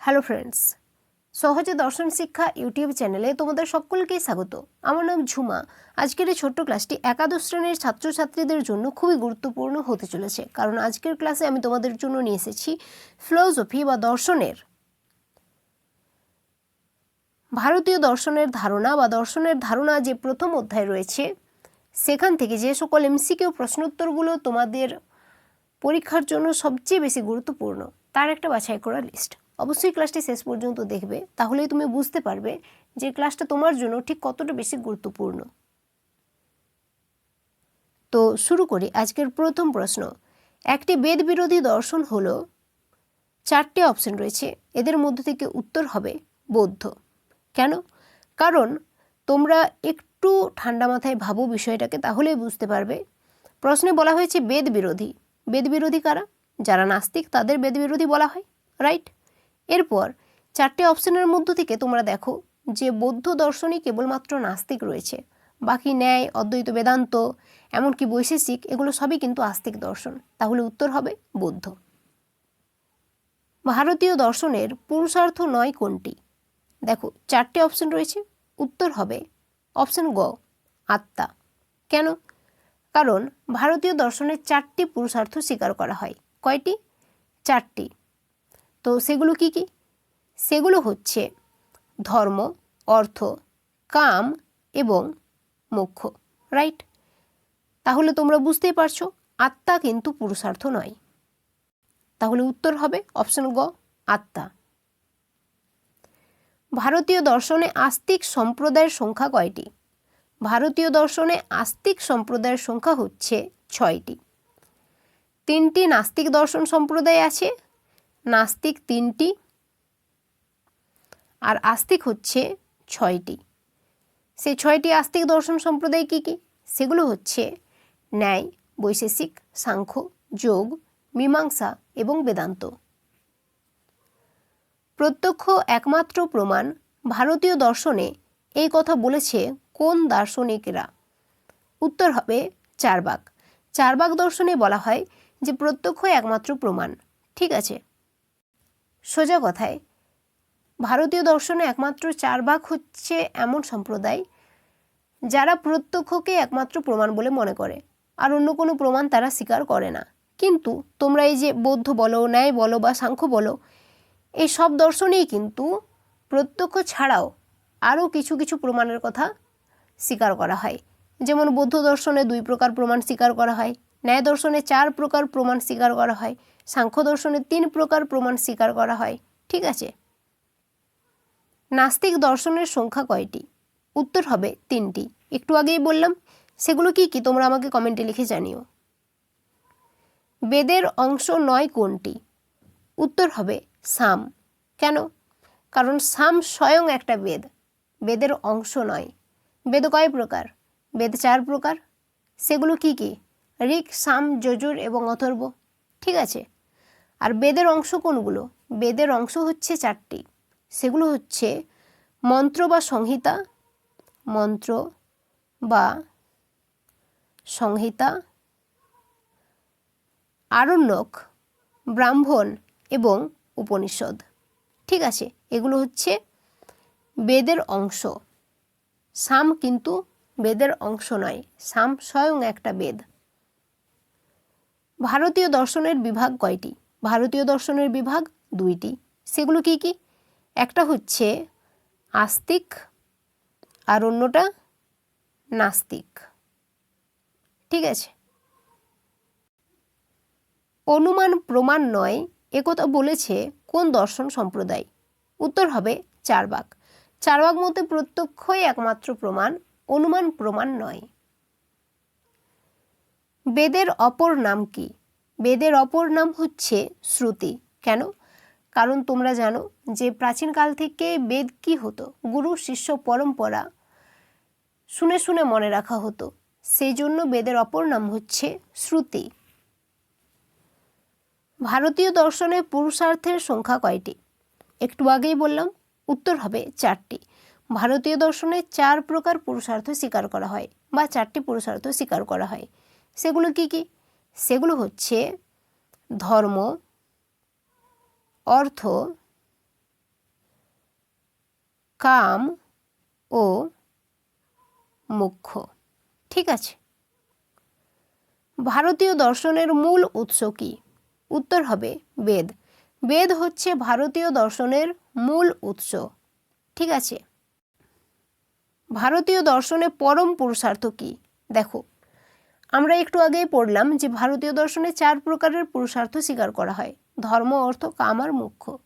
Hello friends সহজে দর্শন শিক্ষা ইউটিউব চ্যানেলে তোমাদের সকলকেই স্বাগত। আমার নাম ঝুমা। আজকের এই ছোট্ট ক্লাসটি একাদশ শ্রেণির ছাত্রছাত্রীদের জন্য খুবই গুরুত্বপূর্ণ হতে চলেছে। কারণ আজকের ক্লাসে আমি তোমাদের জন্য নিয়ে এসেছি ফিলোসফি বা দর্শনের। ভারতীয় দর্শনের ধারণা বা দর্শনের ধারণা যে প্রথম অধ্যায় রয়েছে, সেখান থেকে যে সকল এমসিকিউ প্রশ্নোত্তরগুলো তোমাদের পরীক্ষার জন্য সবচেয়ে বেশি গুরুত্বপূর্ণ, তার একটা বাছাই করা লিস্ট অবশ্যই ক্লাসটি শেষ পর্যন্ত দেখবে, তাহলেই তুমি বুঝতে পারবে যে ক্লাসটা তোমার জন্য ঠিক কতটা বেশি গুরুত্বপূর্ণ। তো শুরু করি আজকের প্রথম প্রশ্ন। একটি বেদ বিরোধী দর্শন হল, চারটে অপশন রয়েছে, এদের মধ্য থেকে উত্তর হবে বৌদ্ধ। কেন? কারণ তোমরা একটু ঠান্ডা মাথায় ভাবো বিষয়টাকে, তাহলেই বুঝতে পারবে। প্রশ্নে বলা হয়েছে বেদ বিরোধী বেদ বিরোধী কারা? যারা নাস্তিক, তাদের বেদ বিরোধী বলা হয় রাইট এরপর চারটে অপশনের মধ্য থেকে তোমরা দেখো যে বৌদ্ধ দর্শনই কেবলমাত্র নাস্তিক রয়েছে। বাকি ন্যায়, অদ্বৈত বেদান্ত, এমনকি বৈশেষিক, এগুলো সবই কিন্তু আস্তিক দর্শন। তাহলে উত্তর হবে বৌদ্ধ। ভারতীয় দর্শনের পুরুষার্থ নয় কোনটি? দেখো, চারটে অপশন রয়েছে। উত্তর হবে অপশন গ, আত্মা। কেন? কারণ ভারতীয় দর্শনের চারটি পুরুষার্থ স্বীকার করা হয়। কয়টি? চারটি। তো সেগুলো কি কি? সেগুলো হচ্ছে ধর্ম, অর্থ, কাম এবং মোক্ষ, রাইট? তাহলে তোমরা বুঝতেই পারছ, আত্মা কিন্তু পুরুষার্থ নয়। তাহলে উত্তর হবে অপশন গ, আত্মা। ভারতীয় দর্শনে আস্তিক সম্প্রদায়ের সংখ্যা কয়টি? ভারতীয় দর্শনে আস্তিক সম্প্রদায়ের সংখ্যা হচ্ছে ছয়টি। তিনটি নাস্তিক দর্শন সম্প্রদায় আছে নাস্তিক তিনটি, আর আস্তিক হচ্ছে ছয়টি। সেই ছয়টি আস্তিক দর্শন সম্প্রদায় কী কী? সেগুলো হচ্ছে ন্যায়, বৈশেষিক, সাংখ্য, যোগ, মীমাংসা এবং বেদান্ত। প্রত্যক্ষ একমাত্র প্রমাণ ভারতীয় দর্শনে এই কথা বলেছে কোন দার্শনিকরা? উত্তর হবে চারবাক। চারবাক দর্শনে বলা হয় যে প্রত্যক্ষ একমাত্র প্রমাণ। ঠিক আছে। সোজা কথায়, ভারতীয় দর্শনে একমাত্র চার ভাগ হচ্ছে এমন সম্প্রদায় যারা প্রত্যক্ষকে একমাত্র প্রমাণ বলে মনে করে, আর অন্য কোনো প্রমাণ তারা স্বীকার করে না। কিন্তু তোমরা এই যে বৌদ্ধ বলো, ন্যায় বলো বা সাংখ্য বলো, এই সব দর্শনেই কিন্তু প্রত্যক্ষ ছাড়াও আরও কিছু কিছু প্রমাণের কথা স্বীকার করা হয়। যেমন বৌদ্ধ দর্শনে দুই প্রকার প্রমাণ স্বীকার করা হয়। ন্যায় দর্শনে চার প্রকার প্রমাণ স্বীকার করা হয় সাংখ্য দর্শনে তিন প্রকার প্রমাণ স্বীকার করা হয়, ঠিক আছে? নাস্তিক দর্শনের সংখ্যা কয়টি? উত্তর হবে তিনটি। একটু আগেই বললাম, সেগুলো কি কি তোমরা আমাকে কমেন্টে লিখে জানিও। বেদের অংশ নয় কোনটি? উত্তর হবে সাম। কেন? কারণ সাম স্বয়ং একটা বেদ। বেদের অংশ নয়। বেদ কয় প্রকার? বেদ চার প্রকার। সেগুলো কি কি? ঋক সাম যজুর এবং অথর্ব। ঠিক আছে? আর বেদের অংশ কোনগুলো? বেদের অংশ হচ্ছে চারটি। সেগুলো হচ্ছে মন্ত্র বা সংহিতা, মন্ত্র বা সংহিতা, আরণ্যক, ব্রাহ্মণ এবং উপনিষদ। ঠিক আছে? এগুলো হচ্ছে বেদের অংশ। সাম কিন্তু বেদের অংশ নয়। সাম স্বয়ং একটা বেদ। ভারতীয় দর্শনের বিভাগ কয়টি? ভারতীয় দর্শনের বিভাগ দুইটি। সেগুলো কি কি? একটা হচ্ছে আস্তিক আর অন্যটা নাস্তিক। ঠিক আছে? অনুমান প্রমাণ নয় একথা বলেছে কোন দর্শন সম্প্রদায়? উত্তর হবে চারবাক। চারবাক মতে প্রত্যক্ষই একমাত্র প্রমাণ, অনুমান প্রমাণ নয়। বেদের অপর নাম কি? বেদের অপর নাম হচ্ছে শ্রুতি। কেন? কারণ তোমরা জানো যে প্রাচীনকাল থেকে বেদ কি হতো? গুরু, শিষ্য, পরম্পরা শুনে শুনে মনে রাখা হতো। সেই জন্য বেদের অপর নাম হচ্ছে শ্রুতি। ভারতীয় দর্শনে পুরুষার্থের সংখ্যা কয়টি? একটু আগেই বললাম, উত্তর হবে চারটি। ভারতীয় দর্শনে চার প্রকার পুরুষার্থ স্বীকার করা হয় বা চারটি পুরুষার্থ স্বীকার করা হয়। সেগুলো কি কি? সেগুলো হচ্ছে ধর্ম, অর্থ, কাম ও মুখ্য ঠিক আছে? ভারতীয় দর্শনের মূল উৎস কি? উত্তর হবে বেদ। বেদ হচ্ছে ভারতীয় দর্শনের মূল উৎস। ঠিক আছে? ভারতীয় দর্শনে পরম পুরুষার্থ কি? দেখো আমরা একটু আগেই পড়লাম যে ভারতীয় দর্শনে চার প্রকারের পুরুষার্থ স্বীকার করা হয়। ধর্ম, অর্থ, কাম আর মুখ্য।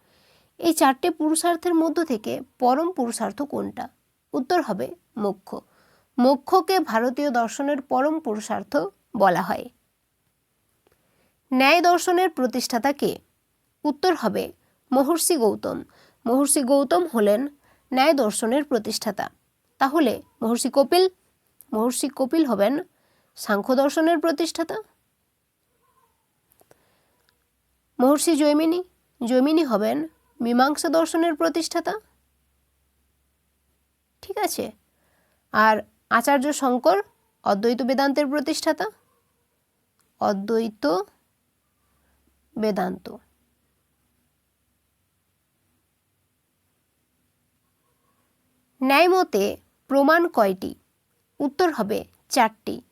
এই চারটে পুরুষার্থের মধ্য থেকে পরম পুরুষার্থ কোনটা? উত্তর হবে মোক্ষ মোক্ষকে ভারতীয় দর্শনের পরম পুরুষার্থ বলা হয়। ন্যায় দর্শনের প্রতিষ্ঠাতা কে? উত্তর হবে মহর্ষি গৌতম। মহর্ষি গৌতম হলেন ন্যায় দর্শনের প্রতিষ্ঠাতা। তাহলে মহর্ষি কপিল? মহর্ষি কপিল হবেন সাংখ্য দর্শনের প্রতিষ্ঠাতা? মহর্ষি জৈমিনী জৈমিনী হবেন মীমাংসা দর্শনের প্রতিষ্ঠাতা? ঠিক আছে। আর আচার্য শঙ্কর, অদ্বৈত বেদান্তের প্রতিষ্ঠাতা? অদ্বৈত বেদান্ত। ন্যায়মতে প্রমাণ কয়টি? উত্তর হবে চারটি।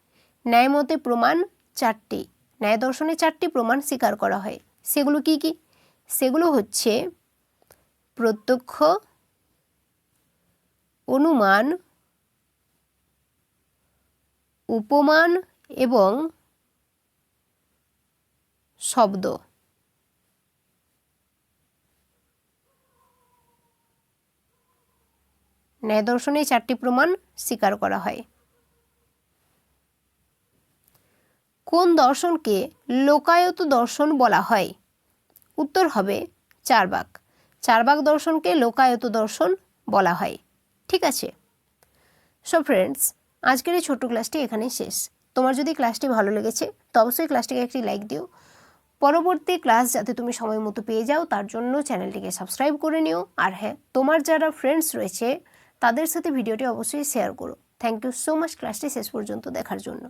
ন্যায়মতে প্রমাণ চারটি, ন্যায় দর্শনে চারটি প্রমাণ স্বীকার করা হয়। সেগুলো কি কি? সেগুলো হচ্ছে প্রত্যক্ষ, অনুমান, উপমান এবং শব্দ। ন্যায় দর্শনে চারটি প্রমাণ স্বীকার করা হয়। কোন দর্শনকে লোকায়ত দর্শন বলা হয়? উত্তর হবে চারবাক। চারবাক দর্শনকে লোকায়ত দর্শন বলা হয়। ঠিক আছে? সো ফ্রেন্ডস আজকের এই ছোট্ট ক্লাসটি এখানেই শেষ। তোমার যদি ক্লাসটি ভালো লেগেছে, তো অবশ্যই ক্লাসটিকে একটি লাইক দিও। পরবর্তী ক্লাস যাতে তুমি সময় মতো পেয়ে যাও, তার জন্য চ্যানেলটিকে সাবস্ক্রাইব করে নিও। আর হ্যাঁ তোমার যারা ফ্রেন্ডস রয়েছে, তাদের সাথে ভিডিওটি অবশ্যই শেয়ার করো। থ্যাংক ইউ সো মাচ ক্লাসটি শেষ পর্যন্ত দেখার জন্য।